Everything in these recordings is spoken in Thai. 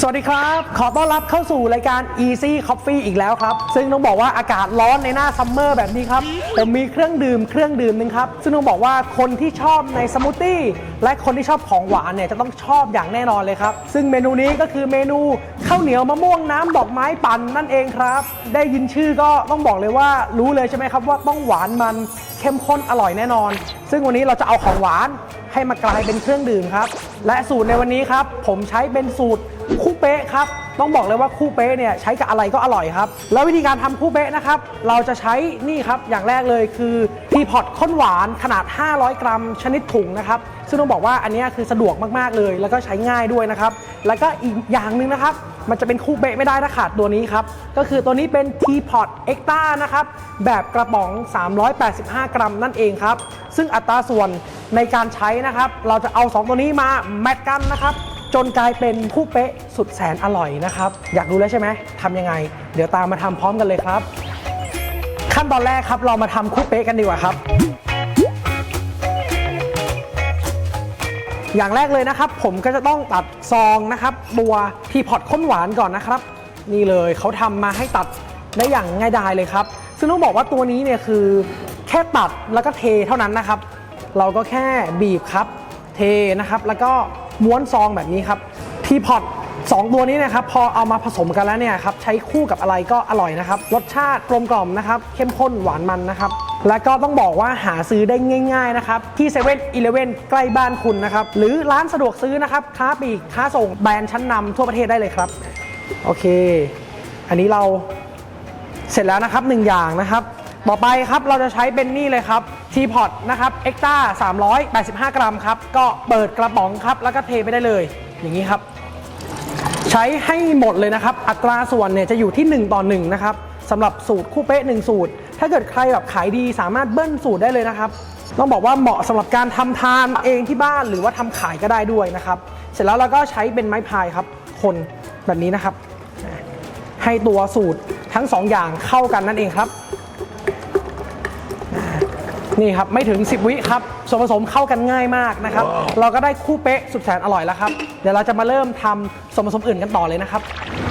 สวัสดีครับ ขอต้อนรับเข้าสู่รายการ Easy Coffee อีกแล้วครับ ซึ่งต้องบอกว่าอากาศร้อนในหน้าซัมเมอร์แบบนี้ครับ ผมมีเครื่องดื่มเครื่องดื่มหนึ่งครับ ซึ่งต้องบอกว่าคนที่ชอบในสมูทตี้และคนที่ชอบของหวานเนี่ยจะต้องชอบอย่างแน่นอนเลยครับ ซึ่งเมนูนี้ก็คือเมนูข้าวเหนียวมะม่วงน้ำดอกไม้ปั่นนั่นเองครับ ได้ยินชื่อก็ต้องบอกเลยว่ารู้เลยใช่ไหมครับว่าต้องหวานมันเข้มข้นอร่อยแน่นอน ซึ่งวันนี้เราจะเอาของหวานให้มากลายเป็นเครื่องดื่มครับ และสูตรในวันนี้ครับ ผมใช้เป็นสูตรคู่เป๊ะครับ ต้องบอกเลยว่าคู่เป๊ะเนี่ยใช้กับอะไรก็อร่อยครับ แล้ววิธีการทำคู่เป๊ะนะครับ เราจะใช้นี่ครับอย่างแรกเลยคือทีพอตข้นหวานขนาด 500 กรัม ชนิดถุงนะครับ ซึ่งต้องบอกว่าอันนี้คือสะดวกมากๆเลย แล้วก็ใช้ง่ายด้วยนะครับ แล้วก็อีกอย่างหนึ่งนะครับมันจะเป็นคู่เป๊ะไม่ได้ถ้าขาดตัวนี้ครับ ก็คือตัวนี้เป็น Teapot Extra นะครับ แบบกระป๋อง 385กรัมนั่นเองครับ ซึ่งอัตราส่วนในการใช้นะครับ เราจะเอา 2 ตัวนี้มาแมทกันนะครับ จนกลายเป็นคู่เป๊ะสุดแสนอร่อยนะครับ อยากรู้แล้วใช่ไหมทำยังไง เดี๋ยวตามมาทำพร้อมกันเลยครับ ขั้นตอนแรกครับเรามาทำคู่เป๊ะกันดีกว่าครับอย่างแรกเลยนะครับ ผมก็จะต้องตัดซองนะครับตัวทีพอตข้นหวานก่อนนะครับ นี่เลยเขาทำมาให้ตัดได้อย่างง่ายดายเลยครับ ซึ่งต้องบอกว่าตัวนี้เนี่ยคือ แค่ตัดแล้วก็เทเท่านั้นนะครับ เราก็แค่บีบครับ เทนะครับ แล้วก็ม้วนซองแบบนี้ครับทีพอตสองตัวนี้นะครับพอเอามาผสมกันแล้วเนี่ยครับใช้คู่กับอะไรก็อร่อยนะครับ รสชาติกลมกล่อมนะครับ เข้มข้นหวานมันนะครับ และก็ต้องบอกว่าหาซื้อได้ง่ายๆนะครับ ที่7 e เ e ่ e อใกล้บ้านคุณนะครับ หรือร้านสะดวกซื้อนะครับ ค้าปลีกค้าส่งแบรนด์ชั้นนำทั่วประเทศได้เลยครับ โอเค อันนี้เราเสร็จแล้วนะครับหนึ่งอย่างนะครับ ต่อไปครับเราจะใช้เป็นนี่เลยครับทีพอตนะครับเอ็กต้า385 กรัมครับ ก็เปิดกระป๋องครับ แล้วก็เทไปได้เลย อย่างนี้ครับ ใช้ให้หมดเลยนะครับ อัตราส่วนเนี่ยจะอยู่ที่ 1 ต่อ 1 นะครับสำหรับสูตรคู่เป๊ะ 1 สูตร ถ้าเกิดใครแบบขายดีสามารถเบิ้ลสูตรได้เลยนะครับต้องบอกว่าเหมาะสำหรับการทำทานเองที่บ้านหรือว่าทำขายก็ได้ด้วยนะครับ เสร็จแล้วเราก็ใช้เป็นไม้พายครับ คนแบบนี้นะครับ ให้ตัวสูตรทั้ง2อย่างเข้ากันนั่นเองครับ นี่ครับไม่ถึง 10 วิครับส่วนผสมเข้ากันง่ายมากนะครับ เราก็ได้คู่เป๊ะสุดแสนอร่อยแล้วครับ เดี๋ยวเราจะมาเริ่มทำส่วนผสมอื่นกันต่อเลยนะครับ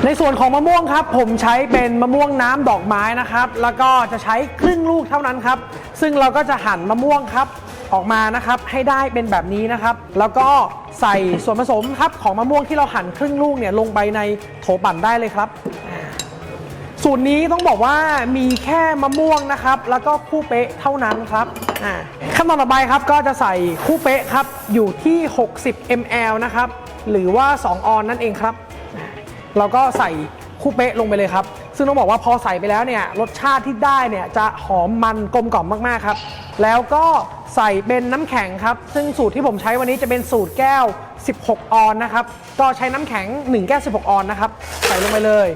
ในส่วนของมะม่วงครับ ผมใช้เป็นมะม่วงน้ำดอกไม้นะครับ แล้วก็จะใช้ครึ่งลูกเท่านั้นครับ ซึ่งเราก็จะหั่นมะม่วงครับออกมานะครับให้ได้เป็นแบบนี้นะครับ แล้วก็ใส่ส่วนผสมครับของมะม่วงที่เราหั่นครึ่งลูกเนี่ยลงไปในโถปั่นได้เลยครับ สูตรนี้ต้องบอกว่ามีแค่มะม่วงนะครับ แล้วก็คู่เป๊ะเท่านั้นครับขั้นตอนต่อไปครับก็จะใส่คู่เป๊ะครับอยู่ที่ 60 ml นะครับหรือว่า 2 ออนนั่นเองครับเราก็ใส่คู่เป๊ะลงไปเลยครับ ซึ่งต้องบอกว่าพอใส่ไปแล้วเนี่ยรสชาติที่ได้เนี่ยจะหอมมันกลมกล่อมมากๆครับ แล้วก็ใส่เป็นน้ำแข็งครับ ซึ่งสูตรที่ผมใช้วันนี้จะเป็นสูตรแก้ว 16 ออนนะครับ ก็ใช้น้ำแข็ง 1 แก้ว 16 ออนนะครับ ใส่ลงไปเลย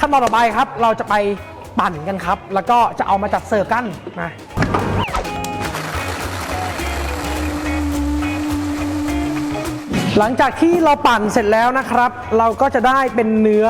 ขั้นตอนต่อไปครับ เราจะไปปั่นกันครับ แล้วก็จะเอามาจัดเสิร์ฟกันมาหลังจากที่เราปั่นเสร็จแล้วนะครับ เราก็จะได้เป็นเนื้อ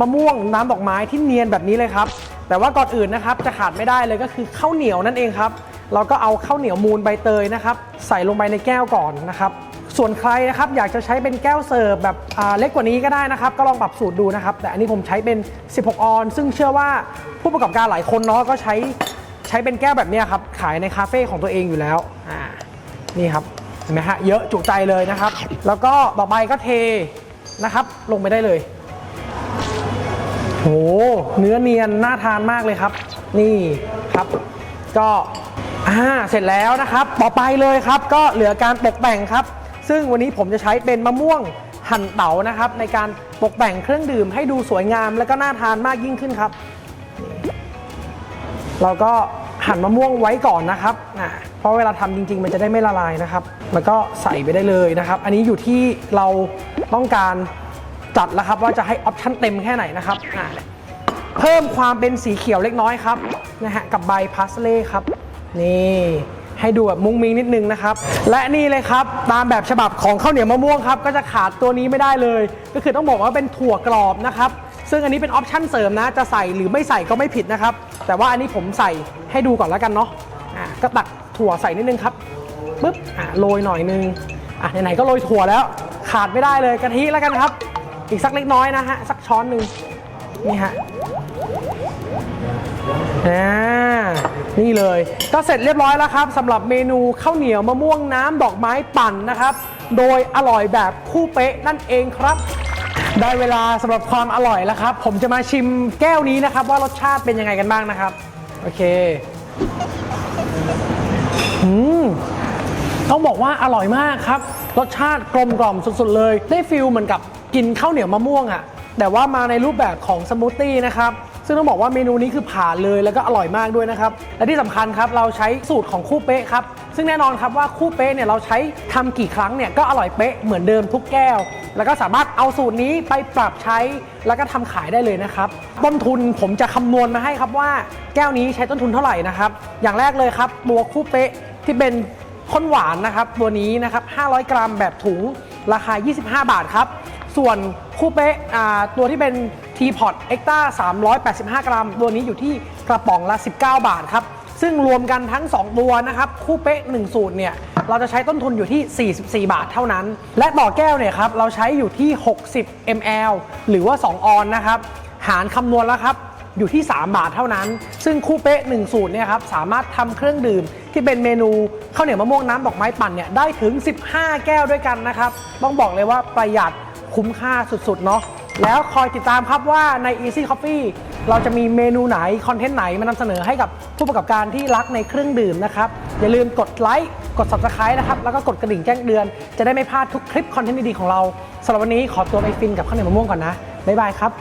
มะม่วงน้ำดอกไม้ที่เนียนแบบนี้เลยครับ แต่ว่าก่อนอื่นนะครับจะขาดไม่ได้เลยก็คือข้าวเหนียวนั่นเองครับ เราก็เอาข้าวเหนียวมูลใบเตยนะครับ ใส่ลงไปในแก้วก่อนนะครับ ส่วนใครนะครับอยากจะใช้เป็นแก้วเสิร์ฟแบบอ่าเล็กกว่านี้ก็ได้นะครับ ก็ลองปรับสูตรดูนะครับ แต่อันนี้ผมใช้เป็น 16 ออน ซึ่งเชื่อว่าผู้ประกอบการหลายคนเนาะก็ใช้ใช้เป็นแก้วแบบเนี้ยครับ ขายในคาเฟ่ของตัวเองอยู่แล้วอ่านี่ครับเห็นไหมฮะเยอะจุใจเลยนะครับ แล้วก็ต่อไปก็เทนะครับ ลงไปได้เลยโหเนื้อเนียนน่าทานมากเลยครับ นี่ครับ ก็อ่าเสร็จแล้วนะครับ ต่อไปเลยครับ ก็เหลือการตกแต่งครับ ซึ่งวันนี้ผมจะใช้เป็นมะม่วงหั่นเต๋านะครับ ในการตกแต่งเครื่องดื่มให้ดูสวยงามและก็น่าทานมากยิ่งขึ้นครับ เราก็หั่นมะม่วงไว้ก่อนนะครับอ่าเพราะเวลาทำจริง ๆ มันจะได้ไม่ละลายนะครับ แล้วก็ใส่ไปได้เลยนะครับ อันนี้อยู่ที่เราต้องการจัดแล้วครับ ว่าจะให้ออปชั่นเต็มแค่ไหนนะครับเพิ่มความเป็นสีเขียวเล็กน้อยครับนะฮะกับใบพาสเล่ครับนี่ ให้ดูแบบมุ้งมิ้งนิดนึงนะครับ และนี่เลยครับ ตามแบบฉบับของข้าวเหนียวมะม่วงครับก็จะขาดตัวนี้ไม่ได้เลย ก็คือต้องบอกว่าเป็นถั่วกรอบนะครับซึ่งอันนี้เป็นออปชั่นเสริมนะ จะใส่หรือไม่ใส่ก็ไม่ผิดนะครับ แต่ว่าอันนี้ผมใส่ให้ดูก่อนแล้วกันเนาะอะก็ตักถั่วใส่นิดนึงครับปึ๊บอะโรยหน่อยนึงอะไหนๆก็โรยถั่วแล้ว ขาดไม่ได้เลยกะทิแล้วกันครับ อีกสักเล็กน้อยนะฮะสักช้อนหนึ่งนี่ฮะอ่า นี่เลย ก็เสร็จเรียบร้อยแล้วครับสำหรับเมนูข้าวเหนียวมะม่วงน้ำดอกไม้ปั่นนะครับ โดยอร่อยแบบคู่เป๊ะนั่นเองครับ ได้เวลาสำหรับความอร่อยแล้วครับ ผมจะมาชิมแก้วนี้นะครับ ว่ารสชาติเป็นยังไงกันบ้างนะครับ โอเคอืมต้องบอกว่าอร่อยมากครับ รสชาติกลมกล่อมสุดๆเลย ได้ฟิลเหมือนกับกินข้าวเหนียวมะม่วงอะ่ะแต่ว่ามาในรูปแบบของสมูทตี้นะครับ ซึ่งต้องบอกว่าเมนูนี้คือผ่านเลยแล้วก็อร่อยมากด้วยนะครับ และที่สำคัญครับเราใช้สูตรของคู่เป๊ะครับ ซึ่งแน่นอนครับว่าคู่เป๊ะเนี่ยเราใช้ทำกี่ครั้งเนี่ยก็อร่อยเป๊ะเหมือนเดิมทุกแก้ว แล้วก็สามารถเอาสูตรนี้ไปปรับใช้แล้วก็ทำขายได้เลยนะครับต้นทุนผมจะคำนวณมาให้ครับว่าแก้วนี้ใช้ต้นทุนเท่าไหร่นะครับอย่างแรกเลยครับตัวคู่เป๊ะที่เป็นข้นหวานนะครับตัวนี้นะครับ500 กรัมแบบถุงราคา 25 บาทครับ ส่วนคู่เป๊ะตัวที่เป็นทีพอตเอ็กต้า385 กรัม ตัวนี้อยู่ที่กระป๋องละ 19 บาทครับ ซึ่งรวมกันทั้ง 2 ตัวนะครับ คู่เป๊ะ1สูตรเนี่ย เราจะใช้ต้นทุนอยู่ที่ 44 บาทเท่านั้น และต่อแก้วเนี่ยครับ เราใช้อยู่ที่ 60 ml หรือว่า 2 ออนนะครับ หารคำนวณแล้วครับอยู่ที่ 3 บาทเท่านั้น ซึ่งคู่เป๊ะ1สูตรเนี่ยครับสามารถทำเครื่องดื่มที่เป็นเมนูข้าวเหนียวมะม่วงน้ำดอกไม้ปั่นเนี่ยได้ถึง 15 แก้วด้วยกันนะครับ ต้องบอกเลยว่าประหยัด คุ้มค่าสุดๆ เนาะแล้วคอยติดตามครับว่าใน Easy Coffee เราจะมีเมนูไหน คอนเทนต์ไหนมานำเสนอให้กับผู้ประกอบการที่รักในเครื่องดื่มนะครับ อย่าลืมกดไลค์กด Subscribe นะครับ แล้วก็กดกระดิ่งแจ้งเตือน จะได้ไม่พลาดทุกคลิปคอนเทนต์ดีๆของเราสำหรับวันนี้ขอตัวไปฟินกับข้าวเหนียวมะม่วงก่อนนะบ๊ายบายครับ